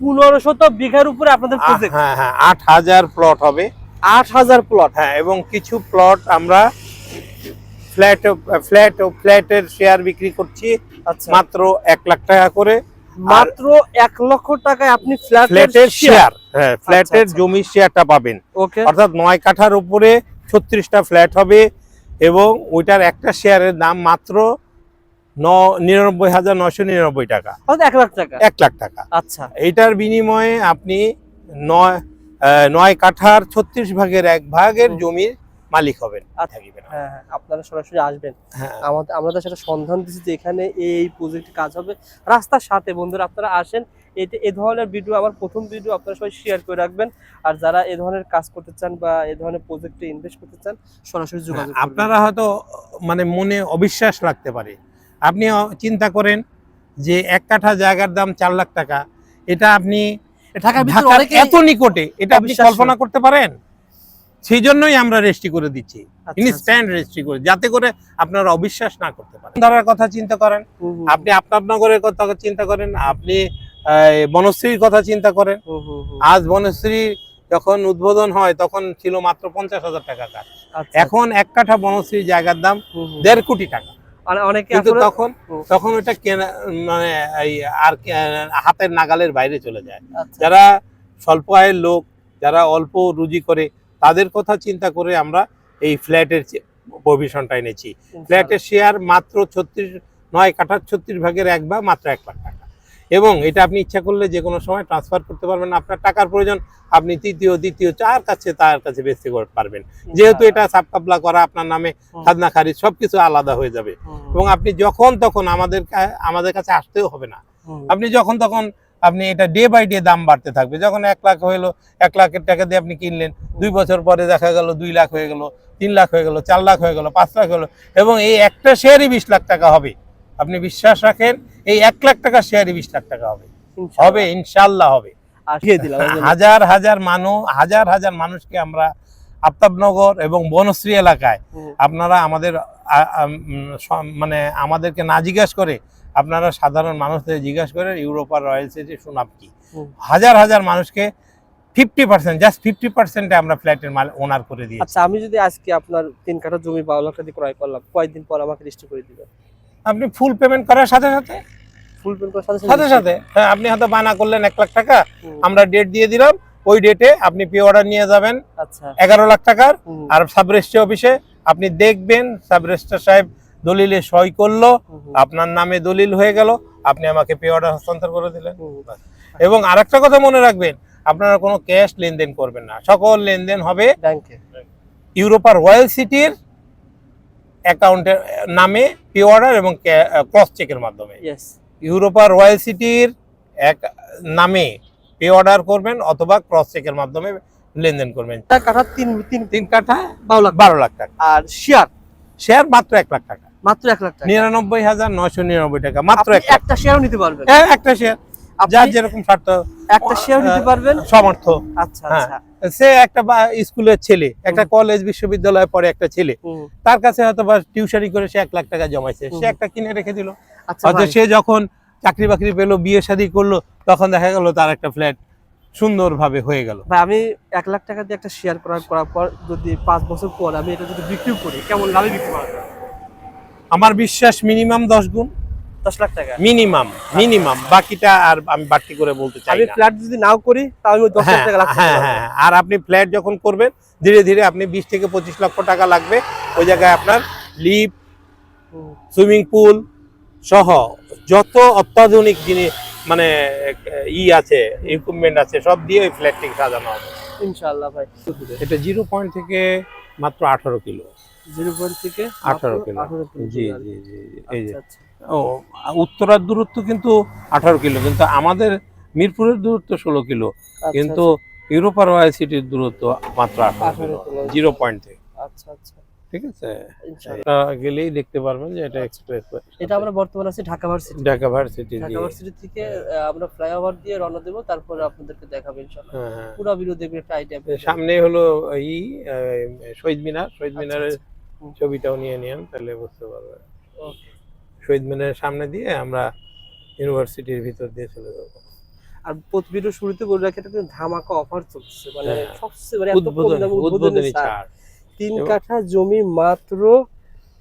পনেরো শত বিঘার উপরে আপনাদের প্রজেক্ট হ্যাঁ হ্যাঁ আট হাজার প্লট হবে। আট হাজার প্লট হ্যাঁ এবং কিছু প্লট আমরা ফ্ল্যাট ফ্ল্যাট ফ্ল্যাটের শেয়ার বিক্রি করছি আচ্ছা। মাত্র এক লাখ টাকা করে। মাত্র এক লক্ষ টাকায় আপনি ফ্ল্যাটের শেয়ার হ্যাঁ ফ্ল্যাটের। জমির শেয়ারটা পাবেন। ওকে। অর্থাৎ নয় কাঠার উপরে ছত্রিশটা ফ্ল্যাট হবে এবং ওইটার একটা শেয়ারের দাম মাত্র নিরানব্বই হাজার নশো নিরানব্বই টাকা। এক লাখ টাকা? এক লাখ টাকা। আচ্ছা। এইটার বিনিময়ে আপনি নয় নয় কাঠার ছত্রিশ ভাগের এক ভাগের জমির মালিক হবেন আচ্ছা। হ্যাঁ হ্যাঁ আপনারা সরাসরি আসবেন। হ্যাঁ। আমাদের আমরা তো সেটা সন্ধান দিচ্ছি যে এখানে এই প্রজেক্ট কাজ হবে। রাস্তার সাথে বন্ধুরা আপনারা আসেন। এতে এ ধরনের ভিডিও আমার প্রথম ভিডিও আপনারা সবাই শেয়ার করে রাখবেন। আর যারা এ ধরনের কাজ করতে চান বা এ ধরনের প্রজেক্টে ইনভেস্ট করতে চান সরাসরি যোগাযোগ আপনারা হয়তো মানে মনে অবিশ্বাস লাগতে পারে। আপনি চিন্তা করেন যে এক কাঠা জায়গার দাম চার লাখ টাকা। এটা আপনি এত নিকটে এটা আপনি কল্পনা করতে পারেন? সেই জন্যই আমরা রেজিস্ট্রি করে দিচ্ছি। আচ্ছা, ইনস্ট্যান্ট রেজিস্ট্রি করে যাতে করে আপনারা অবিশ্বাস না করতে পারেন। ধারার কথা চিন্তা করেন। আপনি আপনার নগরের কথা চিন্তা করেন আপনি বনশ্রীর কথা চিন্তা করেন। আজ বনশ্রী যখন উদ্বোধন হয় তখন ছিল মাত্র পঞ্চাশ হাজার টাকা কাঠ। আচ্ছা, এখন এক কাঠা বনশ্রীর জায়গার দাম। দেড় কোটি টাকা। অনেকে তখন তখন ওটা কেনা মানে আর হাতের নাগালের বাইরে চলে যায়। আচ্ছা, যারা স্বল্প আয়ের লোক যারা অল্প রুজি করে তাদের কথা চিন্তা করে আমরা এই ফ্ল্যাটের প্রভিশনটা এনেছি। ফ্ল্যাটের শেয়ার মাত্র ছত্রিশ নয় কাঠার ছত্রিশ ভাগের এক বা মাত্র এক লাখ টাকা। এবং এটা আপনি ইচ্ছা করলে যে কোনো সময় ট্রান্সফার করতে পারবেন। আপনার টাকার প্রয়োজন আপনি তৃতীয় দ্বিতীয় চার কাছে তার কাছে বেচতে পারবেন। যেহেতু এটা সাবকাবলা করা আপনার নামে। খাজনা খারিজ সবকিছু আলাদা হয়ে যাবে। এবং আপনি যখন তখন আমাদের আমাদের কাছে আসতেও হবে না। আপনি যখন তখন আপনি এটা ডে বাই ডে দাম বাড়তে থাকবে। যখন এক লাখ হইল এক লাখের টাকা দিয়ে আপনি কিনলেন দুই বছর পরে দেখা গেল দুই লাখ হয়ে গেল তিন লাখ হয়ে গেল চার লাখ হয়ে গেল পাঁচ লাখ হলো এবং এই একটা শেয়ারই বিশ লাখ টাকা হবে। আপনি বিশ্বাস রাখেন এই এক লাখ টাকা শেয়ারই বিশ লাখ টাকা হবে। হবে ইনশাল্লাহ হবে। হাজার হাজার মানুষ হাজার হাজার মানুষকে আমরা আফতাবনগর এবং বনশ্রী এলাকায় আপনারা আমাদের মানে আমাদেরকে না জিজ্ঞাস করে আপনারা সাধারণ মানুষদের জিজ্ঞাসা করেন ইউরোপার রয়্যাল সিটি সুনাম কি? হাজার হাজার মানুষকে ফিফটি পার্সেন্ট জাস্ট ফিফটি পার্সেন্টে আমরা ফ্ল্যাটের মাল ওনার করে দিই আচ্ছা আমি যদি আজকে আপনার তিন কাঠা জমি বারো লাখ ক্রয় করলাম কয়েকদিন পর আমাকে রেজিস্ট্রি করে দিবেন? আপনি ফুল পেমেন্ট করার সাথে সাথে? ফুল পেন করার সাথে সাথে হ্যাঁ আপনি হয়তো বানা করলেন এক লাখ টাকা আমরা ডেট দিয়ে দিলাম ওই ডেটে আপনি পে অর্ডার নিয়ে যাবেন। আচ্ছা। এগারো লাখ টাকার আর সাব রেজিস্ট্রি অফিসে আপনি দেখবেন সাব রেজিস্ট্রার সাহেব দলিলে সই করল আপনার নামে দলিল হয়ে গেল আপনি আমাকে পে অর্ডার হস্তান্তর করে দিলেন। এবং আরেকটা কথা মনে রাখবেন আপনারা কোনো ক্যাশ লেনদেন করবেন না সকল লেনদেন হবে ইউরোপার রয়্যাল সিটির অ্যাকাউন্টের নামে পে অর্ডার এবং ক্রস চেকের মাধ্যমে। ইয়েস ইউরোপার রয়্যাল সিটির এক নামে পে অর্ডার করবেন অথবা ক্রস চেকের মাধ্যমে লেনদেন করবেন। কাঠা তিন তিন তিন কাঠা বারো লাখ বারো লাখ টাকা। আর শেয়ার শেয়ার মাত্র এক লাখ টাকা। মাত্র এক লাখ টাকা। নিরানব্বই হাজার নয়শো নিরানব্বই টাকা মাত্র এক একটা শেয়ারও নিতে পারবেন। হ্যাঁ, একটা শেয়ার আপনি যার যেরকম স্বার্থ একটা শেয়ার নিতে পারবেন। সমর্থ আচ্ছা হ্যাঁ। আচ্ছা। সে একটা স্কুলের ছেলে একটা কলেজ বিশ্ববিদ্যালয়ে পড়ে একটা ছেলে। তার কাছে হয়তো বা টিউশনি করে সে এক লাখ টাকা জমাইছে। সে একটা কিনে রেখে দিল। আচ্ছা হয়তো সে যখন চাকরি বাকরি পেল বিয়ে শাদী করল তখন দেখা গেল তার একটা ফ্ল্যাট সুন্দরভাবে হয়ে গেল। ভাই আমি এক লাখ টাকা দিয়ে একটা শেয়ার করার করার পর যদি পাঁচ বছর পর আমি এটা যদি বিক্রি করি কেমন লাভে বিক্রি করা আমার বিশ্বাস মিনিমাম দশ গুণ। দশ লাখ টাকা। Minimum minimum. বাকিটা আর আমি বাড়তি করে বলতে চাই আমি ফ্ল্যাট যদি নাও করি তাহলে দশ লাখ হ্যাঁ টাকা করতে হ্যাঁ হ্যাঁ। আর আপনি ফ্ল্যাট যখন করবেন ধীরে ধীরে আপনি বিশ থেকে পঁচিশ লক্ষ টাকা লাগবে। ওই জায়গায় আপনার হুম, সুইমিং পুল সহ যত অত্যাধুনিক জিনিস মানে ই আছে ইকুইপমেন্ট আছে সব দিয়ে ওই ফ্ল্যাটটিকে সাজানো হবে। ইনশাআল্লাহ ভাই। এটা জিরো পয়েন্ট থেকে মাত্র আঠারো কিলো। জিরো পয়েন্ট থেকে আঠারো কিলো। জি জি জি জি, এই যে। আচ্ছা, আচ্ছা। ও উত্তরার দূরত্ব কিন্তু আঠারো কিলো কিন্তু আমাদের মিরপুরের দূরত্ব ষোলো কিলো আচ্ছা, কিন্তু ইউরোপার রয়্যাল সিটির দূরত্ব মাত্র আঠারো কিলো। জিরো পয়েন্ট থেকে আচ্ছা আচ্ছা। ঠিক আছে। এটা গেলেই দেখতে পারবেন যে এটা এক্সপ্রেস এটা আমরা বর্তমানে আছি Dhaka varsity. Dhaka varsity Dhaka varsity থেকে আহ, আমরা ফ্লাইওভার দিয়ে রওনা দেবো তারপরে আপনাদেরকে দেখাবো ইনশাআল্লাহ। হ্যাঁ হ্যাঁ। পুরো একটা আইডিয়া সামনে হলো ই আহ, শহীদ মিনার। শহীদ আচ্ছা, মিনারের। ছবিটাও নিয়ে নিন তাহলে বুঝতে পারবেন। শহীদ মিনারের সামনে দিয়ে আমরা ইউনিভার্সিটির ভিতর দিয়ে চলে যাব। আর প্রতি ভিডিও শুরুতে বলে রাখি একটা ধামাকা অফার চলছে। মানে হ্যাঁ। সবচেয়ে মানে এত উদ্বোধনী। ছাড় তিন কাঠা জমি মাত্র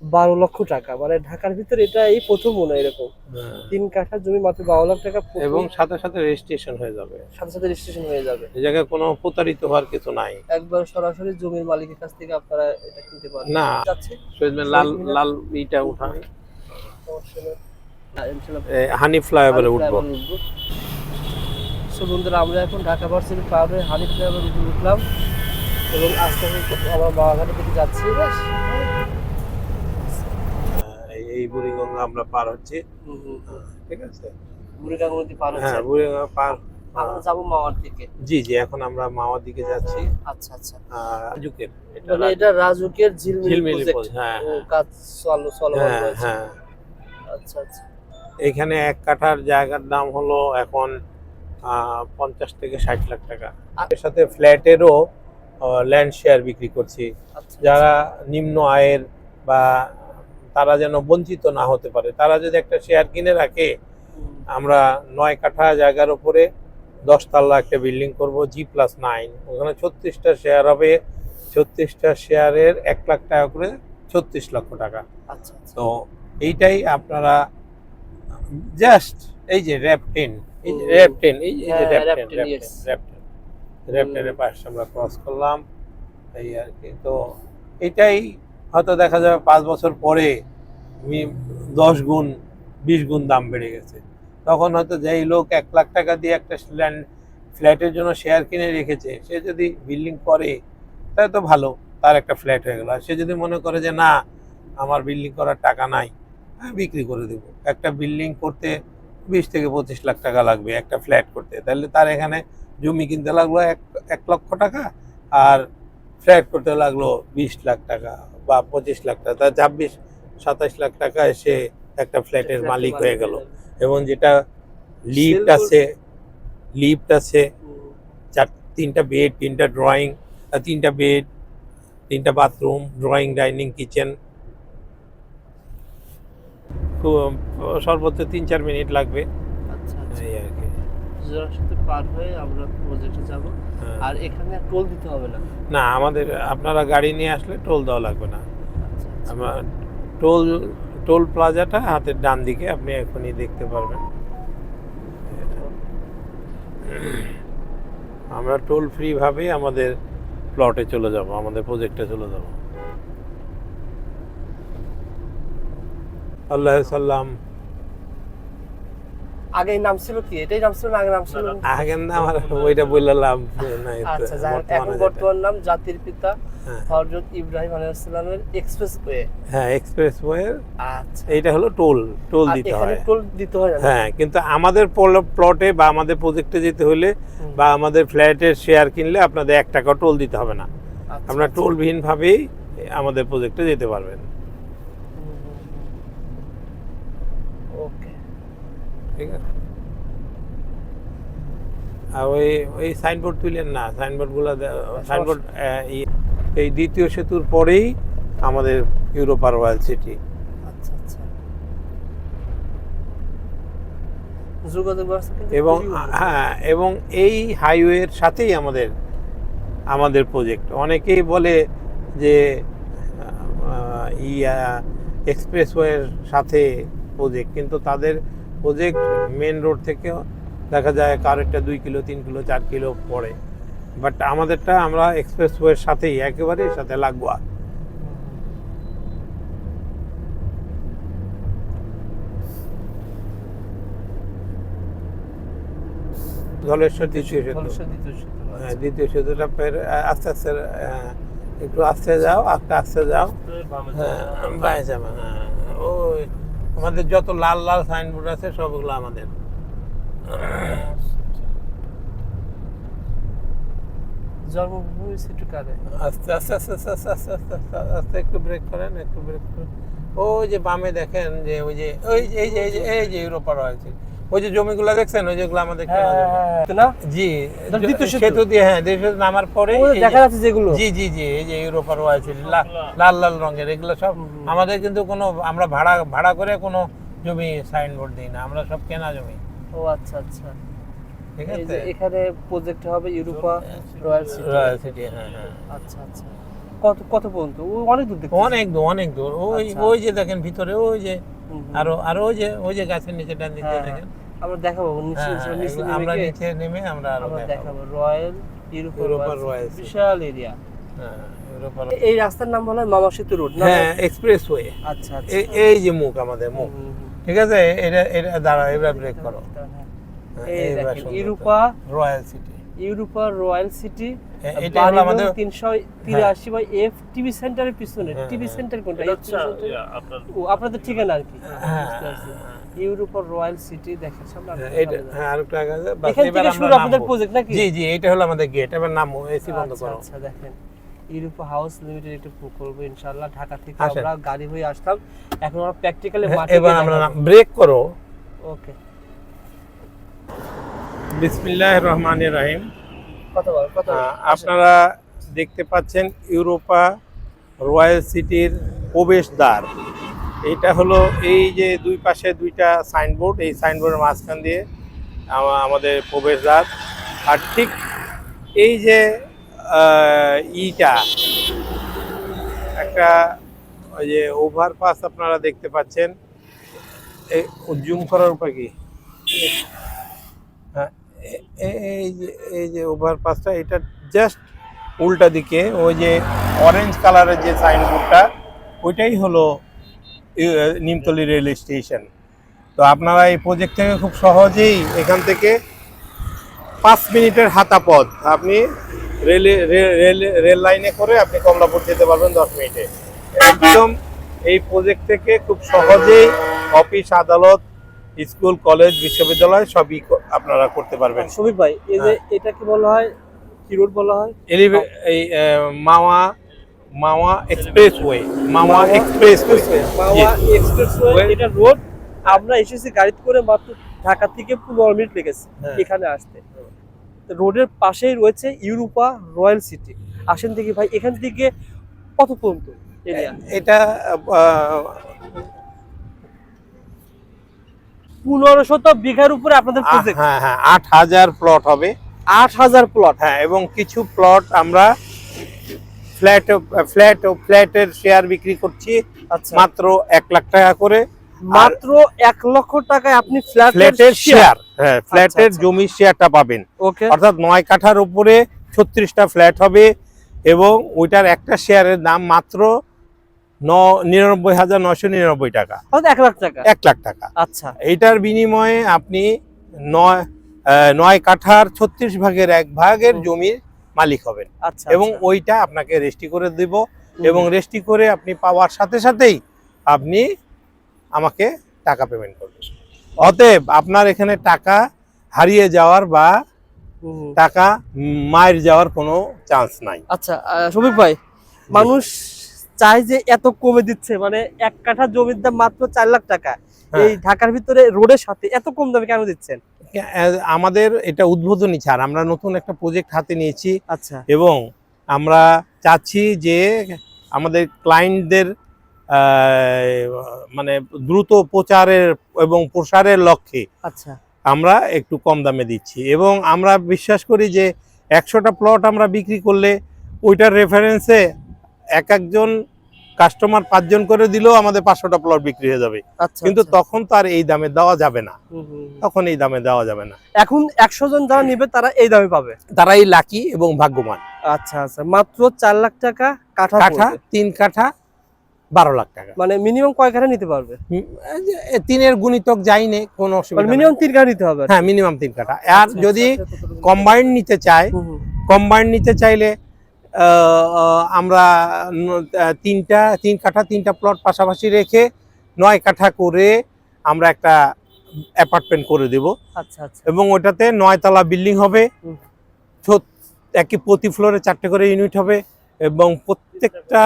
বারো লক্ষ টাকা। মানে ঢাকার ভিতরে এটা এই প্রথম মনে হয় এরকম। হ্যাঁ। তিন কাঠা জমি মাত্র বারো লাখ টাকা এবং সাথে সাথে রেজিস্ট্রেশন হয়ে যাবে। সাথে সাথে রেজিস্ট্রেশন হয়ে যাবে। এই জায়গায় কোনো প্রতারিত হওয়ার কিছু নাই। একবার সরাসরি জমির মালিকের কাছ থেকে আপনারা এটা কিনতে পারেন না। লাল লাল ইটা উঠান এ, হানি ফ্লাইওভারে উঠবো। সো বন্ধুরা আমরা এখন ঢাকা ভার্সিটি পার হয়ে হানি ফ্লাইওভার উঠলাম। এবং আস্তে আস্তে আমরা বাবাঘাটের দিকে যাচ্ছি। বেশ। এই- বুড়িগঙ্গা আমরা পার হচ্ছি। ঠিক আছে? বুড়িগঙ্গা নদী পার হচ্ছে? হ্যাঁ বুড়িগঙ্গা পার। আমরা যাব মাওয়ার দিকে। জি জি এখন আমরা মাওয়ার দিকে যাচ্ছি। আচ্ছা আচ্ছা। রাজুকের। এটা মানে এটা রাজুকের ঝিলমিলি হ্যাঁ, ও হ্যাঁ। কাজ চলো চলমান হ্যাঁ হ্যাঁ। আচ্ছা আচ্ছা। এখানে এক কাঠার জায়গার দাম হলো এখন পঞ্চাশ থেকে ষাট লাখ টাকা। এর সাথে ফ্ল্যাটেরও ল্যান্ড শেয়ার বিক্রি করছি। আচ্ছা যারা নিম্ন আয়ের বা তারা যেন বঞ্চিত না হতে পারে। তারা যদি একটা শেয়ার কিনে রাখে আমরা নয় কাঠা জায়গার উপরে দশতলা একটা বিল্ডিং করব জি প্লাস নাইন ওখানে ছত্রিশটা শেয়ার হবে। ছত্রিশটা শেয়ারের এক লাখ টাকা করে ছত্রিশ লক্ষ টাকা। আচ্ছা আচ্ছা। তো এইটাই আপনারা জাস্ট এই যে র্যাপ টেন এই যে হুম। র্যাপ টেন এই যে- এই যে হ্যাঁ, rap rap ten 10, rap yes. Ten rap ten rap টেনের পাশে আমরা ক্রস করলাম। এই আর কি। তো এটাই হয়তো দেখা যাবে পাঁচ বছর পরে দশ গুণ, বিশ গুণ দাম বেড়ে গেছে। তখন হয়তো যেই লোক এক লাখ টাকা দিয়ে একটা ল্যান্ড ফ্ল্যাটের জন্য শেয়ার কিনে রেখেছে, সে যদি বিল্ডিং করে, তাহলে তো ভালো, তার একটা ফ্ল্যাট হয়ে গেল। আর সে যদি মনে করে যে, না, আমার বিল্ডিং করার টাকা নাই, আমি বিক্রি করে দেবো। একটা বিল্ডিং করতে বিশ থেকে পঁচিশ লাখ টাকা লাগবে একটা ফ্ল্যাট করতে। তাহলে তার এখানে জমি কিনতে লাগল এক এক লক্ষ টাকা, আর ফ্ল্যাট করতে লাগল বিশ লাখ টাকা। বা পঁচিশ লাখ টাকা তার ছাব্বিশ সাতাশ লাখ টাকা সে একটা ফ্ল্যাটের মালিক হয়ে গেল। এবং যেটা লিফট আছে লিফট আছে চার তিনটা বেড তিনটা ড্রয়িং তিনটা বেড তিনটা বাথরুম ড্রয়িং ডাইনিং কিচেন সর্বোচ্চ তিন চার মিনিট লাগবে। আচ্ছা আচ্ছা। এই আর কি। জোড়াসাথে পার হয়ে আমরা প্রজেক্টে যাব। হ্যাঁ। আর এখানে টোল দিতে হবে না। না আমাদের আপনারা গাড়ি নিয়ে আসলে টোল দেওয়া লাগবে না। আচ্ছা আচ্ছা। আমরা টোল টোল প্লাজাটা হাতের ডান দিকে আপনি এখনই দেখতে পারবেন। আমরা টোল ফ্রি ভাবে আমাদের প্লটে চলে যাব আমাদের প্রজেক্টে চলে যাব। আল্লাহ সাল্লাম। আগে নাম ছিল কি? এটাই নাম ছিল না আগে নাম ছিল? আগের না আমার ওইটা নাই আচ্ছা এখন বর্তমান নাম জাতির পিতা হ্যাঁ। হযরত ইব্রাহিম আলাইহিস সালামের এক্সপ্রেস ওয়ে হ্যাঁ এক্সপ্রেস ওয়ে আচ্ছা। এইটা হলো টোল টোল দিতে হয়। টোল দিতে হয় হ্যাঁ কিন্তু আমাদের প্লটে বা আমাদের প্রজেক্টে যেতে হলে বা আমাদের ফ্ল্যাটের শেয়ার কিনলে আপনাদের এক টাকা টোল দিতে হবে না। আচ্ছা, আপনারা আচ্ছা। টোলবিহীন ভাবেই আমাদের প্রজেক্টে যেতে পারবেন ওকে ঠিক আছে? আর ওই ওই সাইনবোর্ড তুলেন না সাইনবোর্ডগুলো সাইনবোর্ড এই দ্বিতীয় সেতুর পরেই আমাদের ইউরোপার রয়্যাল সিটি আচ্ছা আচ্ছা। যোগাযোগ ব্যবস্থা এবং হ্যাঁ এবং এই হাইওয়ের সাথেই আমাদের আমাদের প্রজেক্ট অনেকেই বলে যে ইয়া এক্সপ্রেসওয়ের সাথে প্রজেক্ট কিন্তু তাদের প্রজেক্ট মেন রোড থেকে দেখা যায় কারেরটা দুই কিলো তিন কিলো চার কিলো পড়ে। বাট আমাদেরটা আমরা এক্সপ্রেসওয়ের সাথেই একেবারে সাথে লাগোয়া। ধলেশ্বর দ্বিতীয় সেতু। সেতু, হ্যাঁ, আচ্ছা। দ্বিতীয় সেতুটা ফের আস্তে আস্তে একটু আস্তে যাও আস্তে আস্তে যাও। হ্যাঁ বায়ে যাবে হ্যাঁ ওই আমাদের যত লাল লাল সাইনবোর্ড আছে সবগুলো আমাদের জন্মভূমি আস্তে আস্তে আস্তে আস্তে আস্তে আস্তে আস্তে আস্তে আস্তে একটু ব্রেক করেন একটু ব্রেক করেন ওই যে বামে দেখেন যে ওই যে ওই যে- এই যে এই যে এই যে ইউরোপা রয়েছে ওই যে জমিগুলো দেখছেন? ওই যেগুলো আমাদের কেনা হ্যাঁ। হ্যাঁ, হ্যাঁ। না? জি দ্বিতীয় সেতু। দিয়ে হ্যাঁ দ্বিতীয় নামার পরে দেখা যাচ্ছে যেগুলো। জি জি জি এই যে ইউরোপার রয়েছে লাল লাল রঙের এগুলো সব। আমাদের কিন্তু কোনো আমরা ভাড়া ভাড়া করে কোনো জমি সাইনবোর্ড দিই না আমরা সব কেনা জমি। ও আচ্ছা আচ্ছা। ঠিক আছে? এখানে প্রজেক্ট হবে Europa royal city royal city হ্যাঁ হ্যাঁ। আচ্ছা আচ্ছা। কত কত পর্যন্ত? ও অনেক দূর অনেক দূর অনেক দূর। ওই আচ্ছা। ওই যে দেখেন ভিতরে ওই যে আরও আরও ওই যে ওই যে গাছের নিচে ডান দিকে হ্যাঁ, দেখেন। আমরা দেখাবো নিচে হ্যাঁ, নিচে আমরা নিচে নেমে আমরা আরও দেখাবো। Royal Europa Europa royal. বিশাল এরিয়া। হ্যাঁ এই রাস্তার নাম বলা হয় মামা সেতু রোড না হ্যাঁ এক্সপ্রেস ওয়ে আচ্ছা। আচ্ছা এই যে মুখ আমাদের মুখ। ঠিক আছে? এটা এটা দাঁড়াও এবার ব্রেক করো। হ্যাঁ। হ্যাঁ, Europa royal city. Europa royal city এটা হলো আমাদের তিনশো তিরাশি বাই এফ টিভি সেন্টারের পিছনে। হ্যাঁ, টিভি হ্যাঁ। সেন্টার কোনটা? আপনাদের ঠিকানা আর কি। হ্যাঁ, বুঝতে রয়্যাল সিটি দেখেন সামনে হ্যাঁ, এটা। হ্যাঁ আরেকটু আগে। এখান থেকে শুরু আপনাদের প্রজেক্ট নাকি? জি জি এটা হলো আমাদের গেট এবার নামো এসি বন্ধ আচ্ছা করো। আচ্ছা দেখেন। ইউরোপা হাউস লিমিটেড একটু প্রকল্প ইনশাআল্লাহ ঢাকা থেকে আমরা গাড়ি হয়ে আসলাম। এখন আমরা প্র্যাকটিক্যালি হ্যাঁ, মাঠে এবার আমরা ব্রেক করো। ওকে বিসমিল্লাহির রহমান রহিম। আপনারা দেখতে পাচ্ছেন ইউরোপা রয়্যাল সিটির প্রবেশদ্বার। এটা হলো এই যে দুই পাশে দুইটা সাইনবোর্ড এই সাইনবোর্ডের মাঝখান দিয়ে আমা- আমাদের প্রবেশদ্বার। আর ঠিক এই যে ইটা একটা ওই যে ওভারপাস আপনারা দেখতে পাচ্ছেন। এই জুম করার উপায় কি? এই যে এই যে ওভারপাসটা এটা জাস্ট উল্টা দিকে, ওই যে অরেঞ্জ কালারের যে সাইনবোর্ডটা ওইটাই হলো নিমতলি রেল স্টেশন তো আপনারা এই প্রজেক্ট থেকে খুব সহজেই এখান থেকে পাঁচ মিনিটের হাতা পথ আপনি রেলে রেল রেল লাইনে করে আপনি কমলাপুর যেতে পারবেন দশ মিনিটে। একদম এই প্রজেক্ট থেকে খুব সহজেই অফিস আদালত স্কুল কলেজ বিশ্ববিদ্যালয় সবই আপনারা করতে পারবেন। শফিক ভাই এই যে হ্যাঁ। এটা কি বলা হয়? কি রোড বলা হয়? এলিভে এই Mawa Mawa expressway Mawa express Mawa expressway এটা রোড আমরা এসেছি গাড়িতে করে মাত্র ঢাকা থেকে পনেরো মিনিট লেগেছে হ্যাঁ। এখানে আসতে। রোডের পাশেই রয়েছে ইউরোপা রয়্যাল সিটি। আসেন দেখি ভাই এখান থেকে কত পর্যন্ত? এটা আহ, পনেরো শত বিঘার উপরে আপনাদের প্রজেক্ট হ্যাঁ হ্যাঁ আট হাজার প্লট হবে। আট হাজার প্লট হ্যাঁ এবং কিছু প্লট আমরা ফ্ল্যাট ফ্ল্যাট ও ফ্ল্যাটের শেয়ার বিক্রি করছি আচ্ছা। মাত্র এক লাখ টাকা করে। মাত্র এক লক্ষ টাকায় আপনি ফ্ল্যাট ফ্ল্যাটের শেয়ার হ্যাঁ ফ্ল্যাটের আচ্ছা। জমির শেয়ারটা পাবেন। ওকে অর্থাৎ নয় কাঠার উপরে ছত্রিশটা ফ্ল্যাট হবে এবং ওইটার একটা শেয়ারের দাম মাত্র নিরানব্বই হাজার নশো নিরানব্বই টাকা। এক লাখ টাকা। এক লাখ টাকা। আচ্ছা। এইটার বিনিময়ে আপনি নয় নয় কাঠার ছত্রিশ ভাগের এক ভাগের জমির মালিক হবেন। আচ্ছা এবং আচ্ছা। ওইটা আপনাকে রেস্টি করে দিব এবং রেস্টি করে আপনি পাওয়ার সাথে সাথেই আপনি আমাকে টাকা পেমেন্ট করবেন। অতএব আপনার এখানে টাকা হারিয়ে যাওয়ার বা টাকা মায়ের যাওয়ার কোনো চান্স নাই। আচ্ছা শফিক ভাই মানুষ চায় যে এত কমে দিচ্ছে মানে এক কাঠা জমির দাম মাত্র চার লাখ টাকা। হ্যাঁ। এই ঢাকার ভিতরে রোডের সাথে এত কম দামে কেন দিচ্ছেন? আমাদের এটা উদ্বোধনী ছাড় আমরা নতুন একটা প্রজেক্ট হাতে নিয়েছি। আচ্ছা। এবং আমরা চাচ্ছি যে আমাদের ক্লায়েন্টদের মানে দ্রুত প্রচারের এবং প্রসারের লক্ষ্যে আচ্ছা। আমরা একটু কম দামে দিচ্ছি। এবং আমরা বিশ্বাস করি যে একশোটা প্লট আমরা বিক্রি করলে ওইটার রেফারেন্সে এক একজন কাস্টমার পাঁচজন করে দিলেও আমাদের পাঁচশোটা প্লট বিক্রি হয়ে যাবে। আচ্ছা কিন্তু আচ্ছা। তখন তো আর এই দামে দেওয়া যাবে না। তখন এই দামে দেওয়া যাবে না। এখন একশো জন যারা নিবে তারা এই দামে পাবে? তারাই লাকি এবং ভাগ্যবান। আচ্ছা আচ্ছা। মাত্র চার লাখ টাকা কাঠা কাঠা তিন কাঠা বারো লাখ টাকা। মানে মিনিমাম কয় কাঠা নিতে পারবে? এই তিনের গুণিতক যাইনে কোনো মানে অসুবিধা। মিনিমাম তিন কাঠা নিতে হবে হ্যাঁ মিনিমাম তিন কাঠা। আর আচ্ছা, যদি। কম্বাইন্ড নিতে চায়। কম্বাইন্ড নিতে চাইলে আমরা তিনটা তিন কাঠা তিনটা প্লট পাশাপাশি রেখে নয় কাঠা করে আমরা একটা অ্যাপার্টমেন্ট করে দেব। আচ্ছা আচ্ছা। এবং ওটাতে নয়তলা বিল্ডিং হবে। একই প্রতি ফ্লোরে চারটে করে ইউনিট হবে এবং প্রত্যেকটা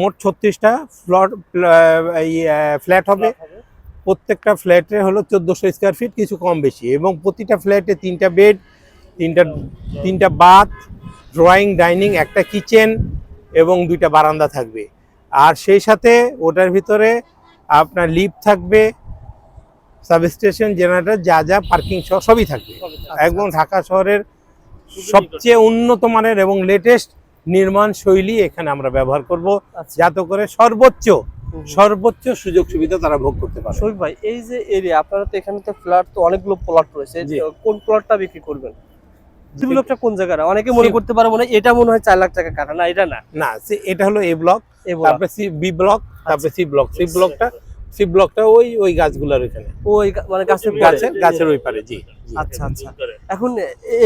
মোট ছত্রিশটা ফ্লট ফ্ল্যাট হবে। প্রত্যেকটা ফ্ল্যাটে হলো চোদ্দোশো স্কোয়ার ফিট কিছু কম বেশি। এবং প্রতিটা ফ্ল্যাটে তিনটা বেড তিনটা তিনটা বাথ ড্রয়িং ডাইনিং একটা কিচেন এবং দুইটা বারান্দা থাকবে। আর সেই সাথে ওটার ভিতরে আপনার লিফট থাকবে সাবস্টেশন জেনারেটর যা যা পার্কিং সহ সবই থাকবে। আচ্ছা, একদম ঢাকা শহরের সবচেয়ে উন্নত মানের এবং লেটেস্ট নির্মাণ শৈলী এখানে আমরা ব্যবহার করব আচ্ছা। যাতে করে সর্বোচ্চ সর্বোচ্চ সুযোগ সুবিধা তারা ভোগ করতে পারে। শফিক ভাই এই যে এরিয়া আপনারা তো এখানে তো ফ্ল্যাট তো অনেকগুলো প্লট রয়েছে। কোন প্লটটা বিক্রি করবেন? জি। সিভিলকটা কোন জায়গায় অনেকে মনে করতে পারে মনে এটা মনে হয় চার লাখ টাকা কাটা। না এটা না। না এটা হলো এ ব্লক তারপরে সি বি ব্লক তারপরে সি ব্লক সি ব্লকটা সি ব্লকটা ওই ওই গাছগুলোর এখানে ওই মানে গাছের গাছের গাছের ওই পারে জি। আচ্ছা আচ্ছা। এখন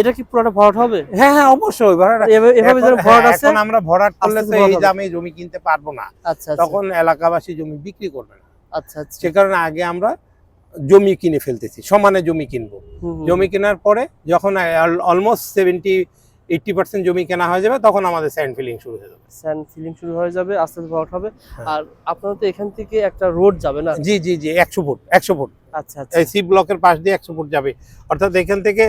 এটা কি পুরোটা ভরাট হবে? হ্যাঁ হ্যাঁ অবশ্যই ভরাট এভাবে যেন ভরাট হ্যাঁ, আছে এখন আমরা ভরাট করলে তো এই দামে জমি কিনতে পারব না। আচ্ছা আচ্ছা। তখন এলাকাবাসী জমি বিক্রি করবে না। আচ্ছা আচ্ছা। সে কারণে আগে আমরা জমি কিনে ফেলতেছি সমানে জমি কিনবো। জমি কেনার পরে যখন অলমোস্ট সেভেন্টি এইটটি পার্সেন্ট জমি কেনা হয়ে যাবে তখন আমাদের স্যান্ড ফিলিং শুরু হয়ে যাবে স্যান্ড ফিলিং শুরু হয়ে যাবে আস্তে আস্তে ভরাট হবে হ্যাঁ। আর আপনারা তো এখান থেকে একটা রোড যাবে না জি জি জি একশো ফুট একশো ফুট আচ্ছা আচ্ছা এই সি ব্লকের পাশ দিয়ে একশো ফুট যাবে অর্থাৎ এখান থেকে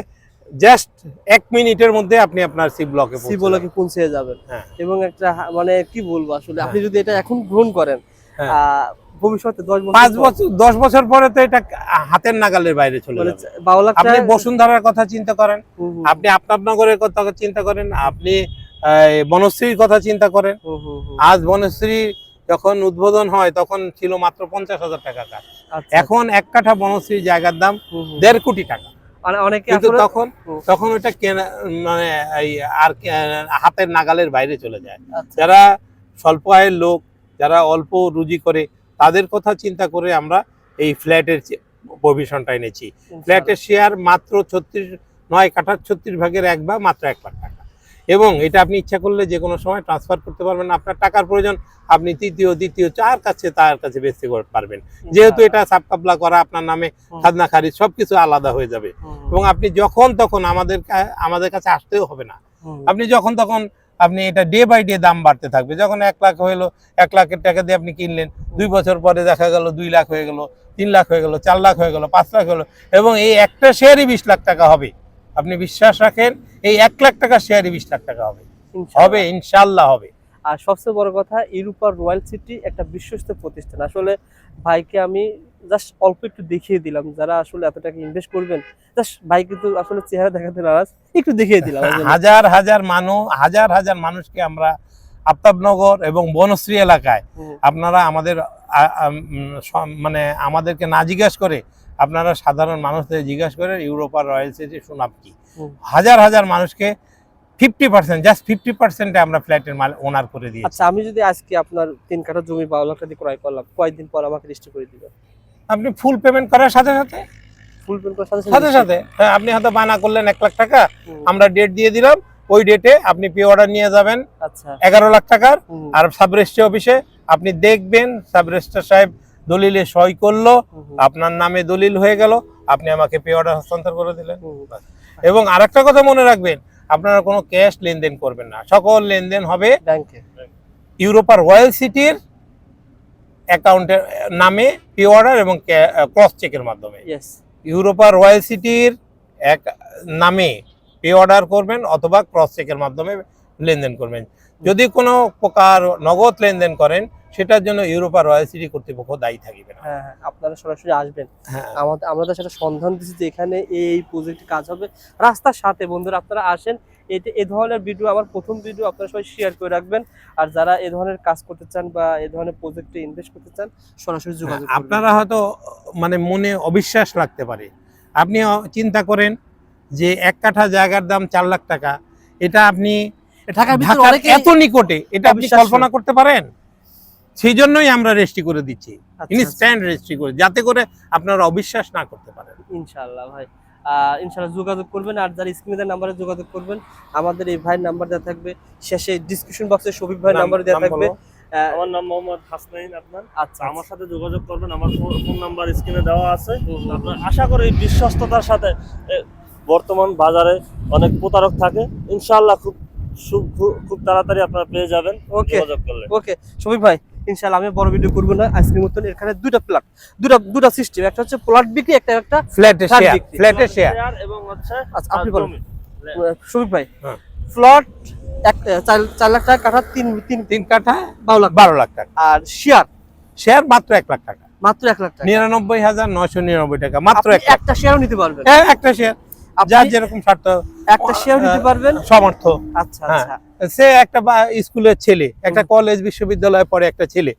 জাস্ট এক মিনিটের মধ্যে আপনি আপনার সি ব্লকে সি ব্লকে পৌঁছে যাবেন হ্যাঁ। এবং একটা মানে কি বলব আসলে হ্যাঁ। আপনি যদি এটা এখন গ্রহণ করেন হ্যাঁ। ভবিষ্যতে দশ বছর পাঁচ বছর দশ বছর পরে তো এটা হাতের নাগালের বাইরে চলে যাবে। আপনি বসুন্ধরার কথা চিন্তা করেন আপনি আপনার নগরের কথা চিন্তা করেন আপনি বনশ্রীর কথা চিন্তা করেন। আজ বনশ্রী যখন উদ্বোধন হয় তখন ছিল মাত্র পঞ্চাশ হাজার টাকা কাঠ আচ্ছা, এখন এক কাঠা বনশ্রীর জায়গার দাম। দেড় কোটি টাকা। কিন্তু তখন তখন ওটা কেনা মানে আর হাতের নাগালের বাইরে চলে যায়। আচ্ছা, যারা স্বল্প আয়ের লোক যারা অল্প রুজি করে তাদের কথা চিন্তা করে আমরা এই ফ্ল্যাটের প্রভিশনটা এনেছি। ফ্ল্যাটের শেয়ার মাত্র ছত্রিশ নয় কাঠার ছত্রিশ ভাগের এক বা মাত্র এক লাখ টাকা। এবং এটা আপনি ইচ্ছা করলে যে কোনো সময় ট্রান্সফার করতে পারবেন আপনার টাকার প্রয়োজন আপনি তৃতীয় দ্বিতীয় চার কাছে তার কাছে বেচতে পারবেন। যেহেতু এটা সাবকাবলা করা আপনার নামে। খাজনা খারিজ সবকিছু আলাদা হয়ে যাবে। এবং আপনি যখন তখন আমাদের আমাদের কাছে আসতেও হবে না। আপনি যখন তখন আপনি এটা ডে বাই ডে দাম বাড়তে থাকবে। যখন এক লাখ হলো এক লাখের টাকা দিয়ে আপনি কিনলেন দুই বছর পরে দেখা গেল দুই লাখ হয়ে গেল তিন লাখ হয়ে গেল চার লাখ হয়ে গেল পাঁচ লাখ হলো এবং এই একটা শেয়ারই বিশ লাখ টাকা হবে। আপনি বিশ্বাস রাখেন এই এক লাখ টাকা শেয়ারই বিশ লাখ টাকা হবে। হবে ইনশাল্লাহ হবে। আর সবচেয়ে বড় কথা ইউরোপার রয়্যাল সিটি একটা বিশ্বস্ত প্রতিষ্ঠান। আসলে ভাইকে আমি জাস্ট অল্প একটু দেখিয়ে দিলাম যারা আসলে এত টাকা ইনভেস্ট করবেন জাস্ট ভাই কিন্তু আসলে চেহারা দেখাতে নারাজ একটু দেখিয়ে দিলাম। হাজার হাজার মানুষ হাজার হাজার মানুষকে আমরা আফতাবনগর এবং বনশ্রী এলাকায় আপনারা আমাদের মানে আমাদেরকে না জিজ্ঞাসা করে আপনারা সাধারণ মানুষদের জিজ্ঞাসা করে ইউরোপার রয়্যাল সিটি সুনাম কি। হাজার হাজার মানুষকে ফিফটি পার্সেন্ট জাস্ট ফিফটি পার্সেন্টে আমরা ফ্ল্যাটের মাল ওনার করে দিয়েছি। আচ্ছা আমি যদি আজকে আপনার তিন কাঠা জমি বারো লাখ টাকা ক্রয় করলাম কয়েকদিন পর আমাকে রেজিস্ট্রি করে দিবেন আপনি ফুল পেমেন্ট করার সাথে সাথে। ফুল পেন করার সাথে সাথে সাথে হ্যাঁ আপনি হয়তো বানা করলেন এক লাখ টাকা আমরা ডেট দিয়ে দিলাম ওই ডেটে আপনি পে অর্ডার নিয়ে যাবেন আচ্ছা। এগারো লাখ টাকার আর সাব রেজিস্ট্রি অফিসে আপনি দেখবেন সাব রেজিস্ট্রার সাহেব দলিলে সই করল আপনার নামে দলিল হয়ে গেল আপনি আমাকে পে অর্ডার হস্তান্তর করে দিলেন। এবং আরেকটা কথা মনে রাখবেন আপনারা কোনো ক্যাশ লেনদেন করবেন না। সকল লেনদেন হবে ব্যাংকে। ইউরোপার রয়্যাল সিটির অ্যাকাউন্টের নামে পে অর্ডার এবং ক্রস চেকের মাধ্যমে। ইউরোপার রয়্যাল সিটির এক নামে পে অর্ডার করবেন অথবা ক্রস চেকের মাধ্যমে লেনদেন করবেন। যদি কোনো প্রকার নগদ লেনদেন করেন সেটার জন্য ইউরোপার রয়্যাল সিটি কর্তৃপক্ষ দায়ী থাকবে না। হ্যাঁ হ্যাঁ আপনারা সরাসরি আসবেন। হ্যাঁ। আমাদের আমরা তো সেটা সন্ধান দিচ্ছি যে এখানে এই প্রজেক্ট কাজ হবে। রাস্তার সাথে বন্ধুরা আপনারা আসেন। এতে এ ধরনের ভিডিও আমার প্রথম ভিডিও আপনারা সবাই শেয়ার করে রাখবেন। আর যারা এ ধরনের কাজ করতে চান বা এ ধরনের প্রজেক্টে ইনভেস্ট করতে চান সরাসরি যোগাযোগ করবেন। আপনারা হয়তো মানে মনে অবিশ্বাস লাগতে পারে। আপনি চিন্তা করেন যে এক কাঠা জায়গার দাম চার লাখ টাকা। এটা আপনি ঢাকার এত নিকটে এটা আপনি। কল্পনা করতে পারেন? সেই জন্যই আমরা রেজিস্ট্রি করে দিচ্ছি। আচ্ছা, ইনস্ট্যান্ট রেজিস্ট্রি করে যাতে করে আপনারা অবিশ্বাস না করতে পারেন। আচ্ছা, ইনশাআল্লাহ ভাই। আহ, ইনশাআল্লাহ যোগাযোগ করবেন আর যারা স্ক্রিনে নাম্বারে যোগাযোগ করবেন আমাদের এই ভাইয়ের নাম্বার দেওয়া থাকবে। শেষে ডিসক্রিপশন বক্সে শফিক ভাইয়ের নাম্বার দেওয়া থাকবে। আমার নাম মোহাম্মদ হাসনাইন আপনার আচ্ছা আমার সাথে যোগাযোগ করবেন আমার ফোন নাম্বার স্ক্রিনে দেওয়া আছে। আপনার আশা করি এই বিশ্বস্ততার সাথে বর্তমান বাজারে অনেক প্রতারক থাকে। ইনশাআল্লাহ খুব খুব খুব তাড়াতাড়ি আপনারা পেয়ে যাবেন। ওকে যোগাযোগ করলে। ওকে শফিক ভাই ইনশাআল্লাহ আমি বড় ভিডিও করব না আজকের মতন। এখানে দুইটা প্লট দুটা দুটা সিস্টেম একটা হচ্ছে প্লট বিক্রি একটা একটা ফ্ল্যাট শেয়ার বিক্রি। শেয়ার এবং হচ্ছে আচ্ছা, আপনি বলেন। শফিক ভাই হ্যাঁ। প্লট এক চার চার লাখ টাকা কাঠা তিন তিন তিন কাঠা বারো লাখ বারো লাখ টাকা। আর শেয়ার শেয়ার মাত্র এক লাখ টাকা। মাত্র এক লাখ টাকা। নিরানব্বই হাজার নয়শো নিরানব্বই টাকা মাত্র একটা একটা শেয়ারও নিতে পারবেন। হ্যাঁ, একটা শেয়ার যার যেরকম স্বার্থ একটা শেয়ার নিতে পারবেন? সমর্থ। আচ্ছা হ্যাঁ। আচ্ছা। সে একটা স্কুলের ছেলে একটা কলেজ বিশ্ববিদ্যালয়ে পড়ে একটা ছেলে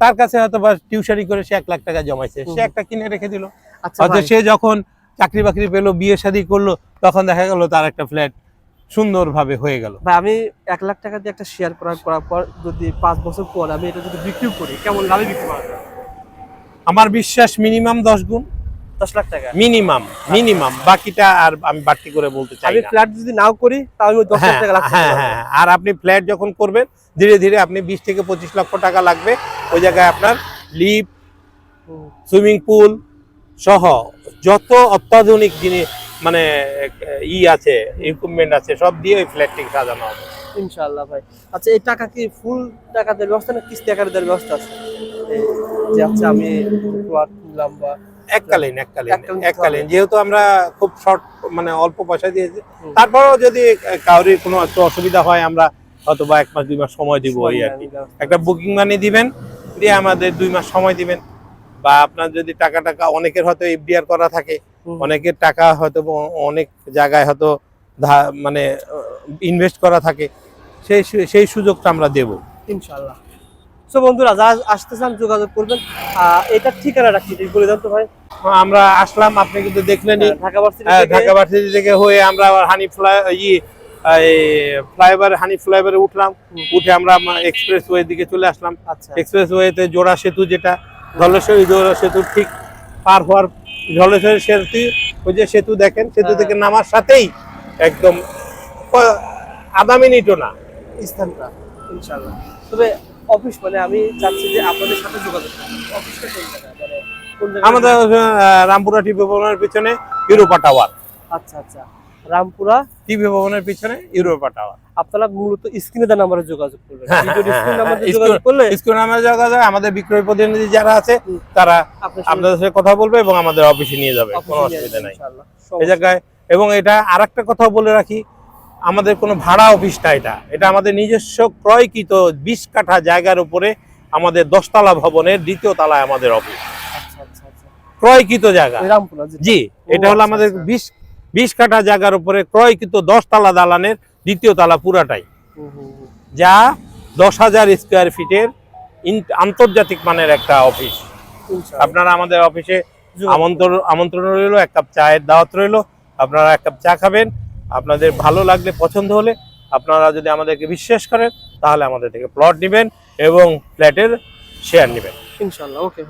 তার কাছে হয়তো বা টিউশনি করে সে এক লাখ টাকা জমাইছে সে একটা কিনে রেখে দিল। আচ্ছা সে যখন চাকরি বাকরি পেল বিয়ে শাদী করল তখন দেখা গেল তার একটা ফ্ল্যাট সুন্দরভাবে হয়ে গেল। ভাই আমি এক লাখ টাকা দিয়ে একটা শেয়ার করার করার পর যদি পাঁচ বছর পর আমি এটা যদি বিক্রি করি কেমন লাভে বিক্রি করা আমার বিশ্বাস মিনিমাম দশ গুণ। দশ লাখ টাকা। Minimum minimum. বাকিটা আর আমি বাড়তি করে বলতে চাই আমি ফ্ল্যাট যদি নাও করি তাহলে দশ লাখ হ্যাঁ টাকা লাগবে। হ্যাঁ হ্যাঁ। আর আপনি ফ্ল্যাট যখন করবেন ধীরে ধীরে আপনি বিশ থেকে পঁচিশ লক্ষ টাকা লাগবে। ওই জায়গায় আপনার লিফট সুইমিং পুল সহ যত অত্যাধুনিক জিনিস মানে ই আছে ইকুইপমেন্ট আছে সব দিয়ে ওই ফ্ল্যাটটি সাজানো হবে। ইনশাআল্লাহ ভাই। আচ্ছা এই টাকা কি ফুল টাকা দেওয়ার ব্যবস্থা না কিস্তি আকারে দেওয়ার ব্যবস্থা আছে? যে আচ্ছা আমি প্লট নিলাম বা এককালীন এককালীন এককালীন যেহেতু আমরা খুব শর্ট মানে অল্প পয়সা দিয়েছি। তারপরেও যদি কাউরির কোনো একটু অসুবিধা হয় আমরা হয়তো বা এক মাস দুই মাস সময় দিব ওই আর কি। একটা বুকিং মানি দিবেন দিয়ে আমাদের দুই মাস সময় দিবেন। বা আপনার যদি টাকা টাকা অনেকের হয়তো এফডিআর করা থাকে অনেকের টাকা হয়তো অনেক জায়গায় হয়তো মানে ইনভেস্ট করা থাকে সেই সেই সুযোগটা আমরা দেব। ইনশাআল্লাহ। সো বন্ধুরা যারা আসতে চান যোগাযোগ করবেন। এটার ঠিকানাটা কি বলে দেন তো ভাই। আমরা আসলাম আপনি কিন্তু দেখলেনই। হ্যাঁ, ঢাকা ভার্সিটি হ্যাঁ, থেকে। ঢাকা ভার্সিটি থেকে হয়ে আমরা আবার হানি ফ্লাই ই ফ্লাইওভার হানি ফ্লাইওভারে উঠলাম। উঠে আমরা এক্সপ্রেস ওয়ে দিকে চলে আসলাম। আচ্ছা। এক্সপ্রেস ওয়েতে জোড়া সেতু যেটা ধলেশ্বরী জোড়া সেতু ঠিক পার হওয়ার ধলেশ্বরী সেতু ওই যে সেতু দেখেন সেতু হ্যাঁ। থেকে নামার সাথেই একদম আধা মিনিটও না। স্থানটা ইনশাআল্লাহ। তবে অফিস মানে আমি চাচ্ছি যে আপনাদের সাথে যোগাযোগ করব। অফিসটা কোন জায়গায়? মানে আমাদের রামপুরা টিভি ভবনের পিছনে ইউরোপা টাওয়ার। আচ্ছা আচ্ছা। রামপুরা? টিভি ভবনের পিছনে ইউরোপা টাওয়ার। আপনারা মূলত স্ক্রিনে দেওয়া নাম্বারে যোগাযোগ করবেন। হ্যাঁ, হ্যাঁ, স্ক্রিন হ্যাঁ, নাম্বারে যোগাযোগ আমাদের বিক্রয় প্রতিনিধি যারা আছে তারা আপনাদের সাথে কথা বলবে এবং আমাদের অফিসে নিয়ে যাবে কোনো অসুবিধা নাই। এই জায়গায় এবং এটা আর একটা কথা বলে রাখি আমাদের কোনো ভাড়া অফিস না এটা। এটা আমাদের নিজস্ব ক্রয়কৃত বিশ কাঠা জায়গার উপরে আমাদের দশতলা ভবনের দ্বিতীয় তলায় আমাদের অফিস। আচ্ছা আচ্ছা আচ্ছা। ক্রয়কৃত জায়গা। জি। এটা হলো আমাদের। বিশ বিশ কাঠা জায়গার উপরে ক্রয়কৃত দশতলা দালানের দ্বিতীয় তলা পুরাটাই। যা দশ হাজার স্কোয়ার ফিটের আন্তর্জাতিক মানের একটা অফিস। আপনারা আমাদের অফিসে আমন্ত্রণ আমন্ত্রণ রইল এক কাপ চায়ের দাওয়াত রইল। আপনারা এক কাপ চা খাবেন। আপনাদের ভালো লাগলে, পছন্দ হলে আপনারা যদি আমাদেরকে বিশ্বাস করেন, তাহলে আমাদের থেকে প্লট নেবেন এবং ফ্ল্যাটের শেয়ার নেবেন। ইনশাল্লাহ ওকে